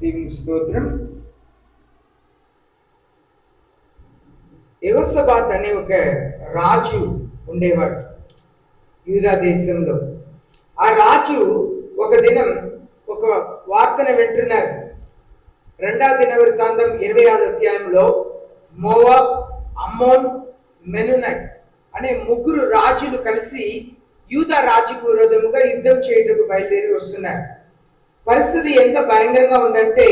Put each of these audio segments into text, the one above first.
దేవునికి స్తోత్రం. ఎగోసబాత్ అనే ఒక రాజు ఉండేవాడు యూదా దేశంలో. ఆ రాజు ఒక దినం ఒక వార్తను వింటున్నారు. రెండవ దిన వృత్తాంతం ఇరవై ఆరు అధ్యాయంలో మోవాబ్ అమ్మోన్ మెనునైట్స్ అనే ముగ్గురు రాజులు కలిసి యూదా రాజుకు విరోధముగా యుద్ధం చేయటకు బయలుదేరి వస్తున్నారు. పరిస్థితి ఎంత భయంకరంగా ఉందంటే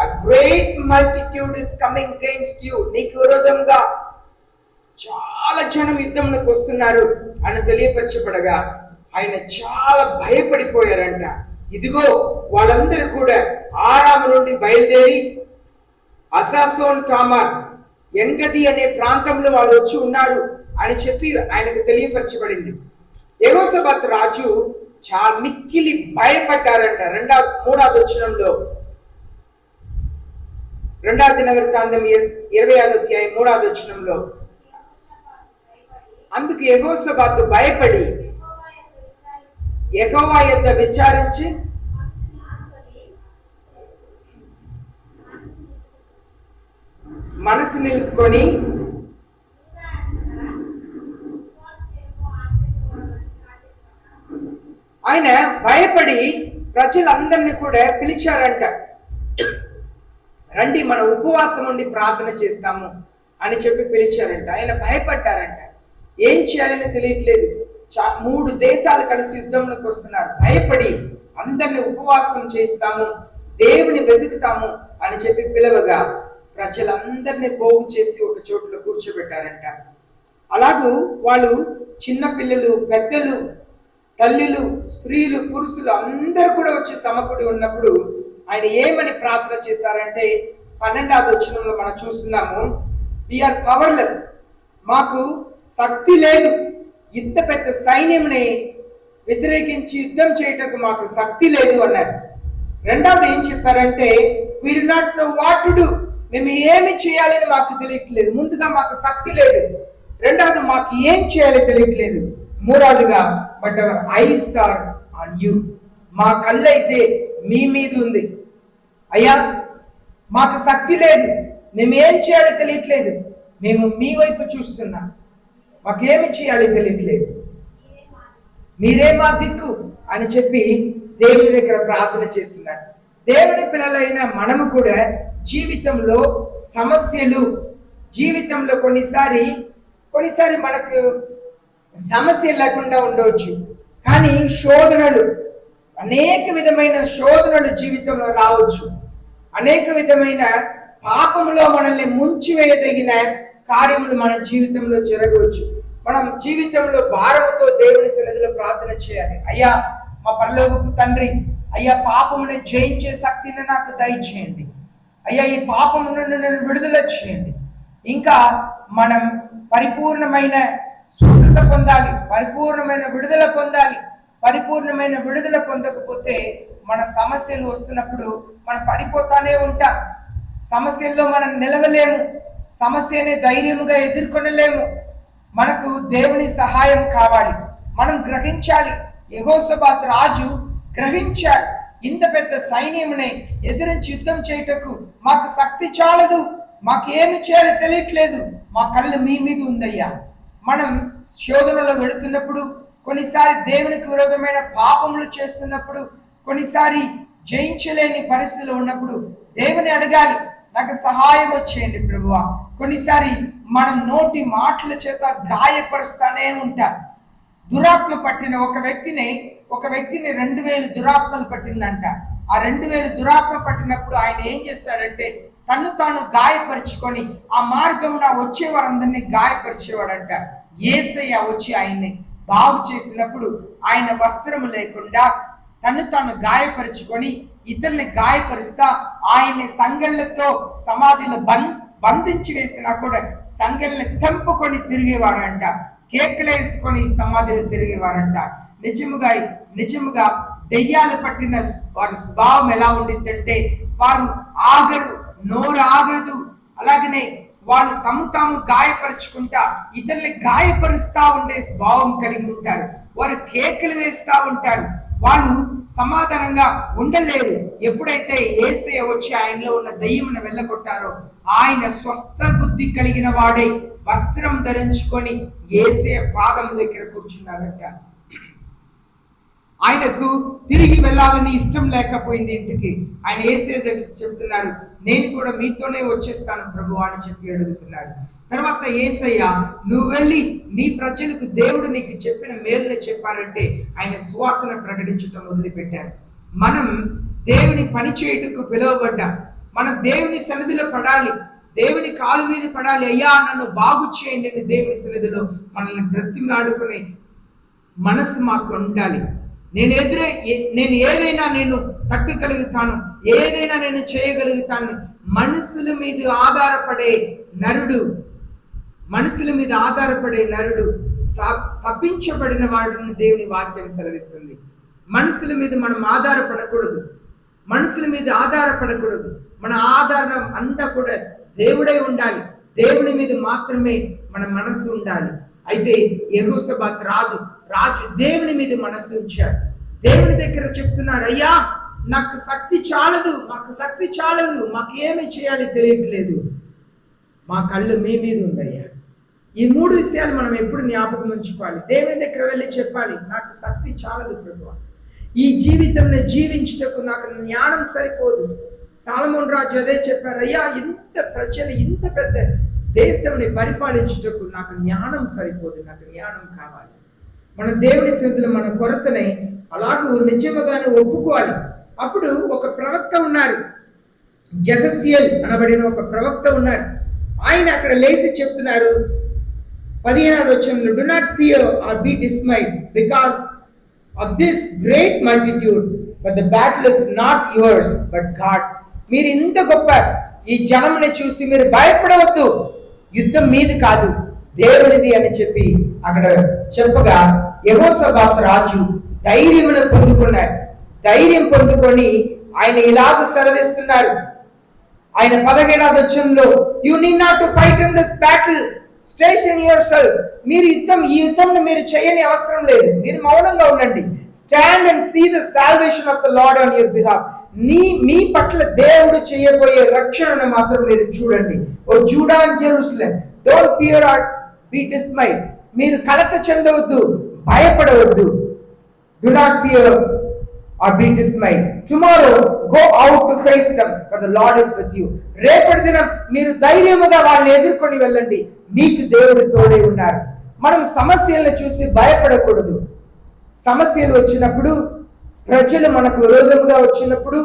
ఆ great multitude is coming against you నీకు విరోధంగా చాలా జనం యుద్ధంలోకి వస్తున్నారు అని తెలియపరచబడగా ఆయన చాలా భయపడిపోయారంట. ఇదిగో వాళ్ళందరూ కూడా ఆరాము నుండి బయలుదేరి అసాసోన్ టామర్ ఎంగది అనే ప్రాంతంలో వాళ్ళు వచ్చి ఉన్నారు అని చెప్పి ఆయనకు తెలియపరచబడింది. ఎగోసభత్ రాజు చాలా మిక్కిలి భయపడ్డారంట. రెండవ మూడవ వచనంలో. రెండవ దిన వృత్తాంతం ఇరవై ఐదు అధ్యాయం మూడవ వచనంలో. అందుకు ఎగోసబాతు భయపడి ఎగోవా యొక్క విచారించి మనసు నిలుపుకొని ఆయన భయపడి ప్రజలందరినీ కూడా పిలిచారంట. రండి మన ఉపవాసం ఉండి ప్రార్థన చేస్తాము అని చెప్పి పిలిచారంట. ఆయన భయపడ్డారంట. ఏం చేయాలని తెలియట్లేదు. చా మూడు దేశాలు కలిసి యుద్ధంలోకి వస్తున్నారు. భయపడి అందరిని ఉపవాసం చేస్తాము దేవుని వెతుకుతాము అని చెప్పి పిలవగా ప్రజలందరినీ పోగు చేసి ఒక చోట్ల కూర్చోబెట్టారంట. అలాగూ వాళ్ళు చిన్న పిల్లలు పెద్దలు తల్లులు స్త్రీలు పురుషులు అందరూ కూడా వచ్చి సమకుడి ఉన్నప్పుడు ఆయన ఏమని ప్రార్థన చేశారంటే పన్నెండవ వచనంలో మనం చూస్తున్నాము వీఆర్ పవర్లెస్ మాకు శక్తి లేదు. ఇంత పెద్ద సైన్యంని వ్యతిరేకించి యుద్ధం చేయటకు మాకు శక్తి లేదు అన్నారు. రెండవది ఏం చెప్పారంటే we do not know what to do మేము ఏమి చేయాలని మాకు తెలియట్లేదు. ముందుగా మాకు శక్తి లేదు. రెండవది మాకు ఏం చేయాలో తెలియట్లేదు. మూడవదిగా but our eyes are on you మా కళ్ళు అయితే మీ మీద ఉంది అయ్యా మాకు శక్తి లేదు. మేము ఏం చేయాలో తెలియట్లేదు. మేము మీ వైపు చూస్తున్నాం. మాకేమి చేయాలో తెలియట్లేదు. మీరే మా దిక్కు అని చెప్పి దేవుని దగ్గర ప్రార్థన చేస్తున్నారు. దేవుని పిల్లలైన మనము కూడా జీవితంలో సమస్యలు జీవితంలో కొన్నిసారి కొన్నిసారి మనకు సమస్య లేకుండా ఉండవచ్చు. కానీ శోధనలు అనేక విధమైన శోధనలు జీవితంలో రావచ్చు. అనేక విధమైన పాపంలో మనల్ని ముంచివేయదగిన కార్యములు మన జీవితంలో జరగవచ్చు. మనం జీవితంలో భారముతో దేవుని సన్నిధిలో ప్రార్థన చేయాలి. అయ్యా మా పరలోకపు తండ్రి అయ్యా పాపముని జయించే శక్తిని నాకు దయచేయండి. అయ్యా ఈ పాపమును నన్ను విడుదల చేయండి. ఇంకా మనం పరిపూర్ణమైన స్వస్థత పొందాలి పరిపూర్ణమైన విడుదల పొందాలి. పరిపూర్ణమైన విడుదల పొందకపోతే మన సమస్యలు వస్తున్నప్పుడు మనం పడిపోతానే ఉంటాం. సమస్యల్లో మనం నిలవలేము. సమస్యని ధైర్యముగా ఎదుర్కొనలేము. మనకు దేవుని సహాయం కావాలి. మనం గ్రహించాలి. యెహోషాబాత్ రాజు గ్రహించాడు. ఇంత పెద్ద సైన్యముని ఎదురించి యుద్ధం చేయుటకు మాకు శక్తి చాలదు. మాకేమి చేయాలో తెలియట్లేదు. మా కళ్ళు మీ మీద ఉందయ్యా. మనం శోధనలో వెళుతున్నప్పుడు కొన్నిసారి దేవునికి విరోధమైన పాపములు చేస్తున్నప్పుడు కొన్నిసారి జయించలేని పరిస్థితులు ఉన్నప్పుడు దేవుని అడగాలి నాకు సహాయం వచ్చేయండి ప్రభువ. కొన్నిసారి మనం నోటి మాటల చేత గాయపరుస్తూనే ఉంటాం. దురాత్మ పట్టిన ఒక వ్యక్తిని ఒక వ్యక్తిని రెండు వేలు దురాత్మలు పట్టిందంట. ఆ రెండు వేలు దురాత్మ పట్టినప్పుడు ఆయన ఏం చేస్తాడంటే తను తాను గాయపరుచుకొని ఆ మార్గమున వచ్చే వారందరినీ గాయపరిచేవాడంట. ఏసయ్య వచ్చి ఆయన్ని బాగు చేసినప్పుడు ఆయన వస్త్రము లేకుండా తను తాను గాయపరుచుకొని ఇతరుల్ని గాయపరుస్తా ఆయన్ని సంగళ్ళతో సమాధిలో బం బంధించి వేసినా కూడా సంగల్ని తెంపుకొని తిరిగేవాడంట. కేకలేసుకొని సమాధిని తిరిగేవాడంట. నిజముగా నిజముగా దెయ్యాలు పట్టిన వారి స్వభావం ఎలా ఉండిందంటే వారు ఆగరు. నోరు ఆగదు అలాగనే వాళ్ళు తము తాము గాయపరుచుకుంటా ఇతరుల్ని గాయపరుస్తా ఉండే స్వభావం కలిగి ఉంటారు. వారు కేకలు వేస్తూ ఉంటారు. వాళ్ళు సమాధానంగా ఉండలేరు. ఎప్పుడైతే ఏసే వచ్చి ఆయనలో ఉన్న దయ్యమును వెళ్ళగొట్టారో ఆయన స్వస్థ బుద్ధి కలిగిన వాడే వస్త్రం ధరించుకొని ఏసే పాదం దగ్గర కూర్చున్నారంట ఆయనకు తిరిగి వెళ్ళాలని ఇష్టం లేకపోయింది ఇంటికి. ఆయన ఏసే దగ్గర చెప్తున్నారు నేను కూడా మీతోనే వచ్చేస్తాను ప్రభు అని చెప్పి అడుగుతున్నారు. తర్వాత ఏసయ్య నువ్వు వెళ్ళి నీ ప్రజలకు దేవుడు నీకు చెప్పిన మేలుని చెప్పారంటే ఆయన స్వార్థను ప్రకటించడం మొదలుపెట్టారు. మనం దేవుని పని చేయుటకు పిలువబడ్డాం. మనం దేవుని సన్నిధిలో పడాలి. దేవుని కాలు మీద పడాలి. అయ్యా నన్ను బాగు చేయండి అని దేవుని సన్నిధిలో మనల్ని బ్రతిమలాడుకునే మనసు మాకు ఉండాలి. నేను ఎదురే నేను ఏదైనా నేను తట్టుకలుగుతాను ఏదైనా నేను చేయగలుగుతాను. మనసుల మీద ఆధారపడే నరుడు మనసుల మీద ఆధారపడే నరుడు సపించబడిన శపించబడిన వాడిని దేవుని వాక్యం సెలవిస్తుంది. మనసుల మీద మనం ఆధారపడకూడదు. మనసుల మీద ఆధారపడకూడదు. మన ఆధారం అంతా కూడా దేవుడే ఉండాలి. దేవుని మీద మాత్రమే మన మనసు ఉండాలి. అయితే యెహోషాబాత్ రాదు. రాజు దేవుని మీద మనసు ఉంచాడు. దేవుని దగ్గర చెప్తున్నారు అయ్యా నాకు శక్తి చాలదు మాకు శక్తి చాలదు మాకు ఏమి చేయాలి తెలియట్లేదు. మా కళ్ళు మీ మీద ఉందయ్యా. ఈ మూడు విషయాలు మనం ఎప్పుడు జ్ఞాపకం ఉంచుకోవాలి. దేవుని దగ్గర వెళ్ళి చెప్పాలి నాకు శక్తి చాలదు ప్రభు. ఈ జీవితంలో జీవించుటకు నాకు జ్ఞానం సరిపోదు. సాలమోన్ రాజు అదే చెప్పారు అయ్యా ఇంత ప్రజలు ఇంత పెద్ద దేశంని పరిపాలించుటకు నాకు జ్ఞానం సరిపోదు నాకు జ్ఞానం కావాలి. మన దేవుని సన్నిధిలో మన కొరతని అలాగూ నిజముగానే ఒప్పుకోవాలి. అప్పుడు ఒక ప్రవక్త ఉన్నారు. జగస్యల్ అనబడిన ఒక ప్రవక్త ఉన్నారు. ఆయన అక్కడ లేచి చెప్తున్నారు పదిహేనాది వచ్చంలో do not fear or be dismayed because of this great multitude but the battle is not yours but God's మీరు ఇంత గొప్ప ఈ జనంని చూసి మీరు భయపడవద్దు. యుద్ధం మీది కాదు. దేవునిది అని చెప్పి అక్కడ చెప్పగా యహోసభాత్ రాజు ధైర్యమును పొందుకున్నారు ధైర్యం పొందుకొని ఆయన ఇలాగ సెలవిస్తున్నారు ఆయన పదహేడాది వచ్చంలో you need not to fight in this battle station yourself మీరు యుద్ధం ఈ యుద్ధంను మీరు చేయని అవసరం లేదు. మీరు మౌనంగా ఉండండి. Stand and see the salvation of the Lord on your behalf నీ మీ పట్ల దేవుడు చేయబోయే రక్షణను మాత్రం మీరు చూడండి. O Judah and Jerusalem. Don't fear or be dismayed మీరు కలత చెందవద్దు భయపడవద్దు. Do not fear or be dismayed tomorrow go out to face them for the Lord is with you రేపటి దినం మీరు ధైర్యముగా వాళ్ళని ఎదుర్కొని వెళ్ళండి. మీకు దేవుడు తోడే ఉన్నారు. మనం సమస్యలను చూసి భయపడకూడదు. సమస్యలు వచ్చినప్పుడు ప్రజలు మనకు విరోధముగా వచ్చినప్పుడు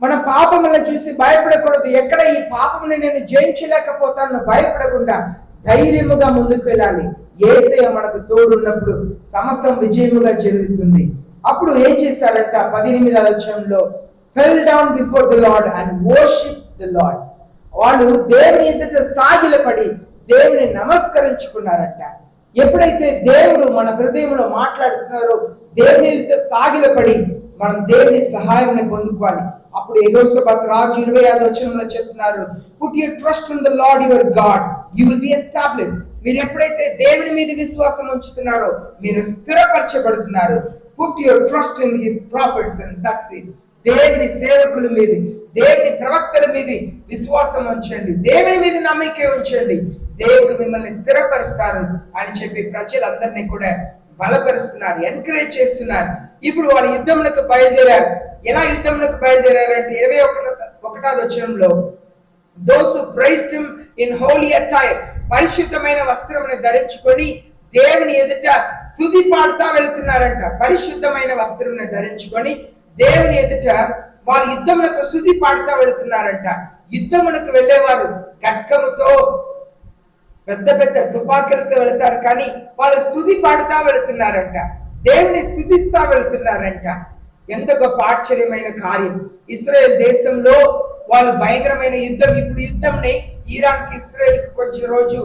మన పాపములను చూసి భయపడకూడదు. ఎక్కడ ఈ పాపముని నేను జయించలేకపోతాను భయపడకుండా ధైర్యముగా ముందుకు వెళ్ళాలి. ఏసయ మనకు తోడున్నప్పుడు సమస్తం విజయముగా జరుగుతుంది అప్పుడు ఏం చేస్తారంట పద్దెనిమిది అధ్యాయంలో fell down before the Lord and worship the Lord వాళ్ళు దేవుని ఎదుట సాగిలపడి దేవుని నమస్కరించుకున్నారంట. ఎప్పుడైతే దేవుడు మన హృదయంలో మాట్లాడుతున్నారో దేవుని ఎదుట సాగిలపడి మనం దేవుని సహాయాన్ని పొందుకోవాలి. అప్పుడు ఎగోసబత్ రాజు ఇరవై ఐదు వచనంలో చెప్తున్నారు put your trust in the Lord your God you will be establish మీరు ఎప్పుడైతే దేవుని మీద విశ్వాసం ఉంచుతున్నారో మీరు స్థిరపరచబడుతున్నారు. Put your trust in his prophets and succeed దేవుని సేవకుల మీద దేవుని ప్రవక్తల మీద విశ్వాసం ఉంచండి. దేవుని మీద నమ్మిక ఉంచండి. దేవుడు మిమ్మల్ని స్థిరపరుస్తారు అని చెప్పి ప్రజలందరినీ కూడా బలపరుస్తున్నారు ఎంకరేజ్ చేస్తున్నారు. ఇప్పుడు వాళ్ళు యుద్ధములకు బయలుదేరారు. ఎలా యుద్ధములకు బయలుదేరారంటే ఇరవై ఒకట ఒకటాది వచ్చంలో దోసు ప్రైస్ట్ ఇన్ హోలీ అటాయ్ పరిశుద్ధమైన వస్త్రమును ధరించుకొని దేవుని ఎదుట స్థుతి పాడుతా వెళుతున్నారంట. పరిశుద్ధమైన వస్త్రమును ధరించుకొని దేవుని ఎదుట వారు యుద్ధములకు స్తుతి పాడుతా వెళుతున్నారంట. యుద్ధములకు వెళ్ళేవారు ఖడ్గముతో పెద్ద పెద్ద తుపాకులతో వెళతారు. కానీ వాళ్ళు స్థుతి పాడుతా వెళుతున్నారంట. దేవుని స్థుతిస్తా వెళుతున్నారంట. ఎంత గొప్ప ఆశ్చర్యమైన కార్యం. ఇస్రాయెల్ దేశంలో వాళ్ళు భయంకరమైన యుద్ధం ఇప్పుడు యుద్ధంని ఇరాన్ ఇస్రాయెల్కి కొంచెం రోజు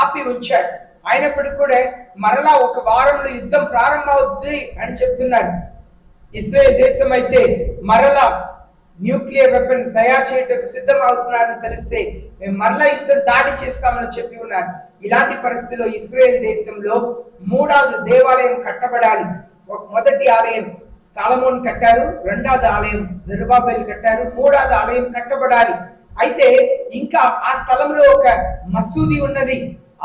ఆపి ఉంచాడు అయినప్పటికీ కూడా మరలా ఒక వారంలో యుద్ధం ప్రారంభమవుతుంది అని చెప్తున్నారు. ఇస్రాయెల్ దేశం అయితే మరలా న్యూక్లియర్ వెపన్ తయారు చేయటకు సిద్ధం అవుతున్నారని తెలిస్తే మేము మరలా యుద్ధం దాడి చేస్తామని చెప్పి ఉన్నారు. ఇలాంటి పరిస్థితిలో ఇస్రాయెల్ దేశంలో మూడవది దేవాలయం కట్టబడాలి. ఒక మొదటి ఆలయం సాలమోన్ కట్టారు రెండవది ఆలయం జెరుబాబెల్ కట్టారు మూడవది ఆలయం కట్టబడాలి. అయితే ఇంకా ఆ స్థలంలో ఒక మసూది ఉన్నది.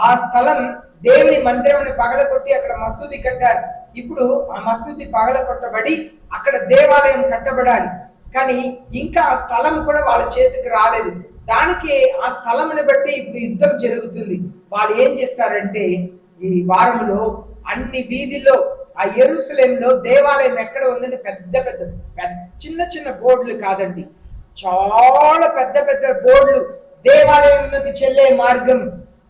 ఆ స్థలం దేవుని మందిరం పగలగొట్టి అక్కడ మసూది కట్టారు. ఇప్పుడు ఆ మసూది పగలగొట్టబడి అక్కడ దేవాలయం కట్టబడాలి. కానీ ఇంకా ఆ స్థలం కూడా వాళ్ళ చేతికి రాలేదు. దానికి ఆ స్థలంని బట్టి ఇప్పుడు యుద్ధం జరుగుతుంది. వాళ్ళు ఏం చేస్తారంటే ఈ వారంలో అన్ని వీధిలో ఆ ఎరుసలేంలో దేవాలయం ఎక్కడ ఉందని పెద్ద పెద్ద చిన్న చిన్న బోర్డులు కాదండి. చాలా పెద్ద పెద్ద బోర్డులు దేవాలయంలోకి చెల్లే మార్గం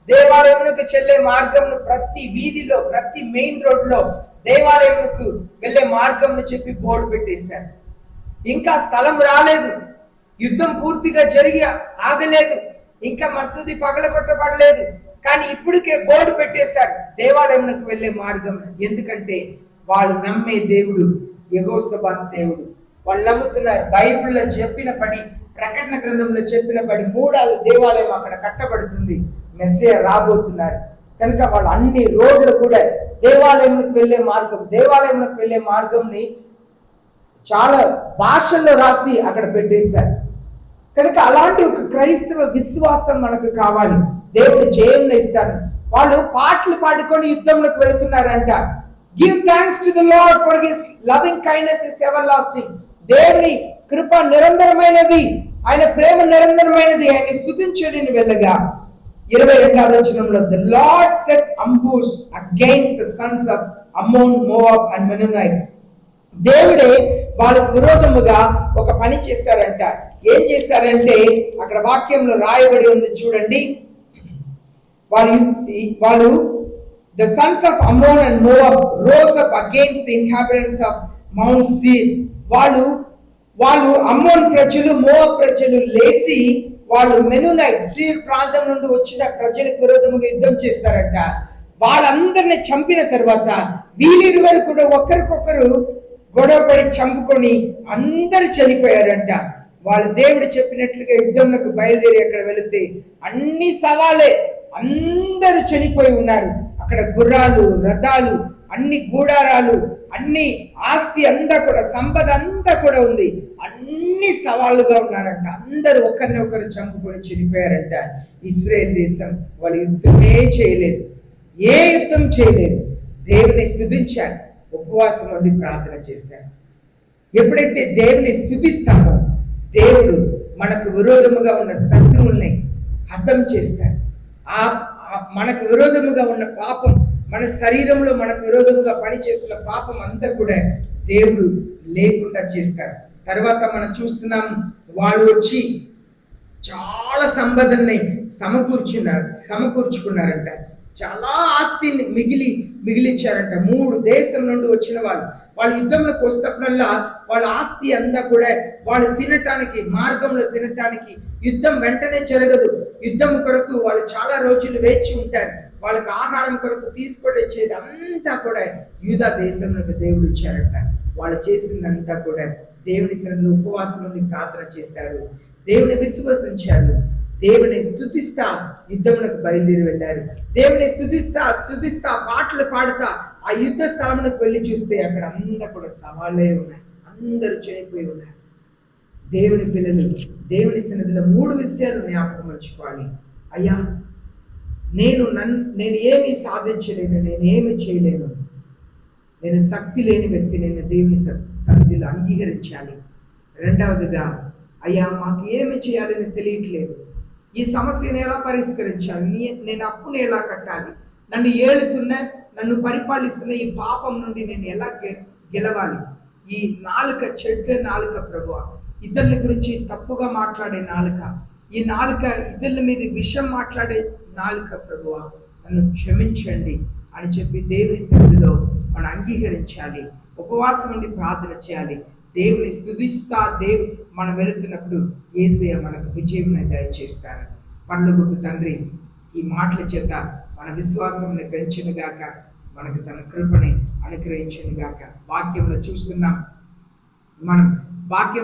దేవాలయంలోకి చెల్లే మార్గం ప్రతి వీధిలో ప్రతి మెయిన్ రోడ్లో దేవాలయంకు వెళ్ళే మార్గం చెప్పి బోర్డు పెట్టేశారు. ఇంకా స్థలం రాలేదు. యుద్ధం పూర్తిగా జరిగి ఆగలేదు. ఇంకా మసూది పగలగొట్టబడలేదు. కానీ ఇప్పటికే బోర్డు పెట్టేశారు. దేవాలయంలోకి వెళ్ళే మార్గం ఎందుకంటే వాళ్ళు నమ్మే దేవుడు యహోసబాత్ దేవుడు. వాళ్ళు నమ్ముతున్నారు. బైబిల్లో చెప్పిన పడి ప్రకటన గ్రంథంలో చెప్పిన పడి మూడవ దేవాలయం అక్కడ కట్టబడుతుంది. మెస్సే రాబోతున్నారు. కనుక వాళ్ళు అన్ని రోడ్లు కూడా దేవాలయంలోకి వెళ్ళే మార్గం దేవాలయంలోకి వెళ్ళే మార్గంని చాలా భాషల్లో రాసి అక్కడ పెట్టేశారు. కనుక అలాంటి ఒక క్రైస్తవ విశ్వాసం మనకు కావాలి. దేవుడు జయం ఇస్తాడు. వాళ్ళు పాటలు పాడుకొని యుద్ధంలోకి వెళుతున్నారంట. Give thanks to the Lord for his loving kindness is everlasting దేవుని కృప నిరంతరమైనది. ఆయన ప్రేమ నిరంతరమైనది. ఆయన స్థుతించడిని వెళ్ళగా ఇరవై రెండవ వచనంలో the Lord set ambush against the sons of Ammon Moab and Meunites దేవుడే వాళ్ళకు విరోధముగా ఒక పని చేశారంట. ఏం చేశారంటే అక్కడ వాక్యంలో రాయబడి ఉంది చూడండి. వాళ్ళు వాళ్ళు the sons of Ammon and Moab rose up against the inhabitants of Mount Seir వాళ్ళు వాళ్ళు అమ్మోన్ ప్రజలు మోవాబ్ ప్రజలు లేచి వాళ్ళు మెనునైట్ సీర్ ప్రాంతం నుండి వచ్చిన ప్రజలకు విరోధముగా యుద్ధం చేస్తారంట. వాళ్ళందరిని చంపిన తర్వాత వీళ్ళిరువురు కూడా ఒకరికొకరు గొడవపడి చంపుకొని అందరు చనిపోయారంట. వాళ్ళు దేవుడు చెప్పినట్లుగా యుద్ధంలోకి బయలుదేరి అక్కడ వెళితే అన్ని సవాలే అందరూ చనిపోయి ఉన్నారు. అక్కడ గుర్రాలు రథాలు అన్ని గూడారాలు అన్ని ఆస్తి అంతా కూడా సంపద అంతా కూడా ఉంది. అన్ని సవాళ్ళుగా ఉన్నారంట. అందరూ ఒకరిని ఒకరు చంపుకొని చనిపోయారంట. ఇస్రాయేల్ దేశం వాళ్ళు యుద్ధమే చేయలేదు. ఏ యుద్ధం చేయలేదు. దేవుని స్థుతించారు. ఉపవాసం ఉండి ప్రార్థన చేశారు. ఎప్పుడైతే దేవుని స్థుతిస్తామో దేవుడు మనకు విరోధముగా ఉన్న శత్రువుల్ని హతం చేస్తాడు. ఆ మనకు విరోధముగా ఉన్న పాపం మన శరీరంలో మనకు విరోధముగా పనిచేస్తున్న పాపం అంతా కూడా దేవుడు లేకుండా చేస్తారు. తర్వాత మనం చూస్తున్నాం వాళ్ళు వచ్చి చాలా సంపదల్ని సమకూర్చున్నారు సమకూర్చుకున్నారంట. చాలా ఆస్తిని మిగిలి మిగిలించారంట. మూడు దేశం నుండి వచ్చిన వాళ్ళు. వాళ్ళు యుద్ధంలోకి వస్తప్పుడల్లా వాళ్ళ ఆస్తి అంతా కూడా వాళ్ళు తినటానికి మార్గంలో తినటానికి యుద్ధం వెంటనే జరగదు. యుద్ధం కొరకు వాళ్ళు చాలా రోజులు వేచి ఉంటారు. వాళ్ళకి ఆహారం కొరకు తీసుకొని వచ్చేది అంతా కూడా యూదా దేశంలోకి దేవుడు ఇచ్చారంట. వాళ్ళు చేసిందంతా కూడా దేవుని సన్నిధిలో ఉపవాసం నుండి ప్రార్థన చేశారు. దేవుని విశ్వసించారు దేవుని స్థుతిస్తా యుద్ధమునకు బయలుదేరి వెళ్ళారు. దేవుని స్థుతిస్తా స్థుతిస్తా పాటలు పాడుతా ఆ యుద్ధ స్థలమునకు వెళ్ళి చూస్తే అక్కడ అంతా కూడా సవాళ్ళే ఉన్నాయి. అందరూ చనిపోయి ఉన్నారు. దేవుని పిల్లలు దేవుని సన్నిధిలో మూడు విషయాలు జ్ఞాపకం ఉంచుకోవాలి అయ్యా నేను నన్ను నేను ఏమీ సాధించలేను నేను ఏమి చేయలేను. నేను శక్తి లేని వ్యక్తి నేను దేవుని సన్నిధిలో అంగీకరించాలి. రెండవదిగా అయ్యా మాకు ఏమి చేయాలని తెలియట్లేదు. ఈ సమస్యను ఎలా పరిష్కరించాలి? నేను అప్పుని ఎలా కట్టాలి? నన్ను ఏలుతున్న నన్ను పరిపాలిస్తున్న ఈ పాపం నుండి నేను ఎలా గె- గెలవాలి? ఈ నాలుక చెడ్డ నాలుక ప్రభు ఇతరుల గురించి తప్పుగా మాట్లాడే నాలుక. ఈ నాలుక ఇతరుల మీద విషయం మాట్లాడే నాలుక ప్రభువ. నన్ను క్షమించండి అని చెప్పి దేవుని సన్నిధిలో మనం అంగీకరించాలి. ఉపవాసం ఉండి ప్రార్థన చేయాలి. దేవుని స్థుతిస్తా దేవు మనం వెళుతున్నప్పుడు ఏసయ మనకు విజయం దయచేస్తారు పండుగ తండ్రి ఈ మాటల చేత మన విశ్వాసం పెంచును గాక మనకు తన కృపని అనుగ్రహించును గాక. వాక్యంలో చూస్తున్నాం. మనం వాక్యం